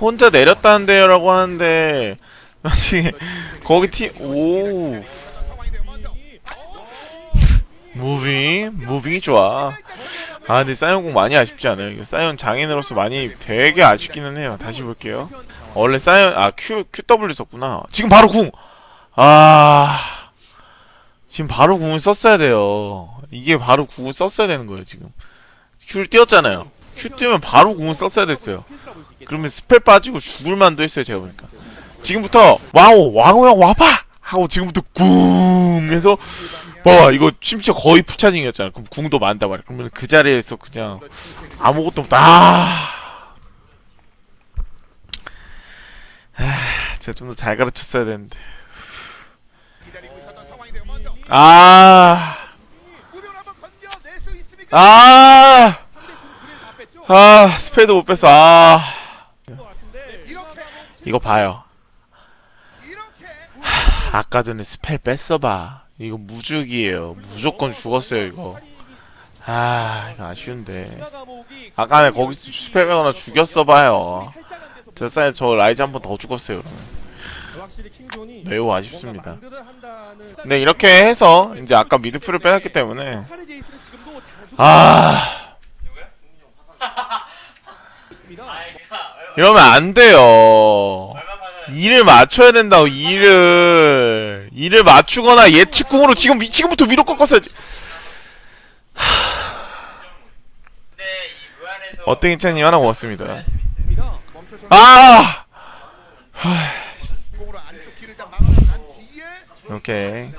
혼자 내렸다는데요라고 하는데 아직 거기 팀오. 무빙 무빙이 좋아. 아 근데 사이언 공 많이 아쉽지 않아요? 사이언 장인으로서 많이 되게 아쉽기는 해요. 다시 볼게요. 원래 사이언 아 Q QW 썼구나. 지금 바로 궁아. 지금 바로 궁을 썼어야 돼요. 이게 바로 궁을 썼어야 되는 거예요 지금. Q를 띄웠잖아요 Q 뜨면 바로 궁을 썼어야 됐어요. 그러면 스펠 빠지고 죽을 만도 했어요 제가 보니까. 지금부터 와우 왕호 형 와봐! 하고 지금부터 꿍 해서 봐봐 이거 심지어 거의 푸차징이었잖아. 그럼 궁도 만다 말이야. 그러면 그 자리에서 그냥 아무것도 없다. 아! 아, 제가 좀 더 잘 가르쳤어야 되는데. 아? 아, 아, 스페이드 못 뺐어. 아, 이거 봐요. 이렇게 아까 전에 스펠 뺐어 봐. 이거 무죽이에요. 무조건 죽었어요, 이거. 아, 이거 아쉬운데. 아까는 거기서 스펠 빼거나 죽였어 봐요. 저 사이 저 라이즈 한 번 더 죽었어요, 그러면. 매우 아쉽습니다. 근데 이렇게 해서 이제 아까 미드풀을 빼놨기 때문에 아 이러면 안 돼요. 일을 맞춰야 된다고 일을 일을 맞추거나 예측궁으로 지금 미- 지금부터 위로 꺾었어야지. 어떤 괜찮님 하나 고맙습니다. 아 오케이.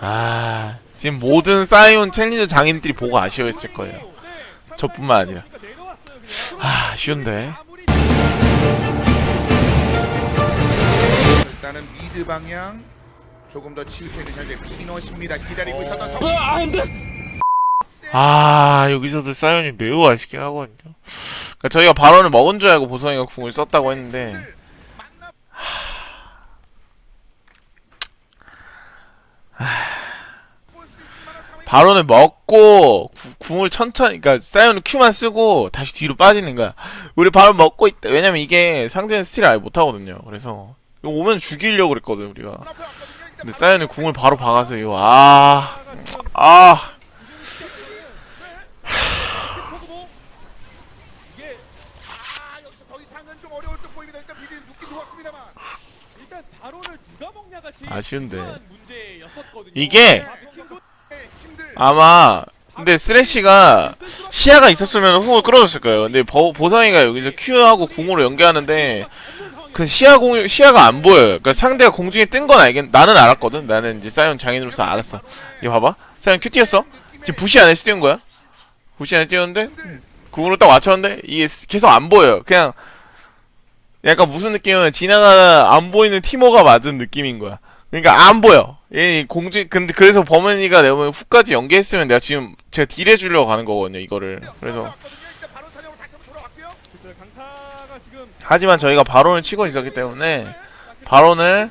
아 지금 모든 사이온 챌린저 장인들이 보고 아쉬워했을 거예요. 저뿐만 아니라. 아 아쉬운데. 일단은 미드 방향 조금 더 치우쳐 있는 현재 피너십니다. 기다리고 있었던 상황. 아 여기서도 사이온이 매우 아쉽긴 하거든요. 그러니까 저희가 발언을 먹은 줄 알고 보성이가 궁을 썼다고 했는데 발언을 먹고 구- 궁을 천천히 그러니까 사이온은 Q만 쓰고 다시 뒤로 빠지는 거야. 우리 발언 먹고 있다. 왜냐면 이게 상대는 스틸을 아예 못 하거든요. 그래서 이거 오면 죽이려고 그랬거든 우리가. 근데 사이온이 궁을 바로 박아서 이거 아 아. 아 아쉬운데. 이게. 아마 근데 쓰레쉬가 시야가 있었으면 훅을 끌어줬을 거예요. 근데 보, 보상이가 여기서 Q하고 궁으로 연계하는데 그 시야 공 시야가 안 보여요. 그러니까 상대가 공중에 뜬 건 알겠. 나는 알았거든. 나는 이제 사이언 장인으로서 알았어. 이거 봐봐. 사이언 뛰었어. 지금 부시 안에서 뛰는 거야. 부시 안에 뛰었는데 궁으로 딱 맞췄는데 이게 계속 안 보여요. 그냥 약간 무슨 느낌이면 지나가 안 보이는 티모가 맞은 느낌인 거야. 그러니까 안 보여. 얘 공중 근데 그래서 범은이가 내가 보면 훅까지 연계했으면 내가 지금 제가 딜 해 주려고 가는 거거든요 이거를. 그래서 하지만 저희가 바론을 치고 있었기 때문에 바론을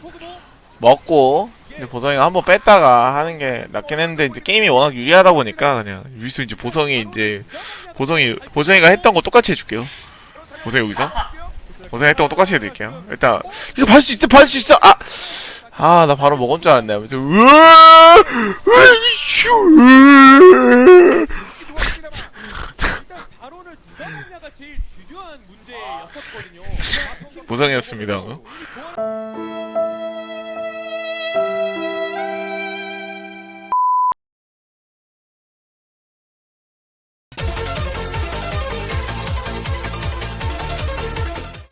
먹고 이제 보성이가 한번 뺐다가 하는 게 낫긴 했는데 이제 게임이 워낙 유리하다 보니까 그냥 여기서 이제 보성이 이제 보성이 보성이가 했던 거 똑같이 해줄게요. 보성이 여기서 보성이 했던 거 똑같이 해드릴게요. 일단 이거 받을 수 있어, 받을 수 있어. 아, 아 나 바로 먹은 줄 알았네. 그래서 으아, 으이슈, 으아. 일단 바론을 누가 먹냐가 제일 중요한 문제였었거든요. 보성이었습니다. 좋아-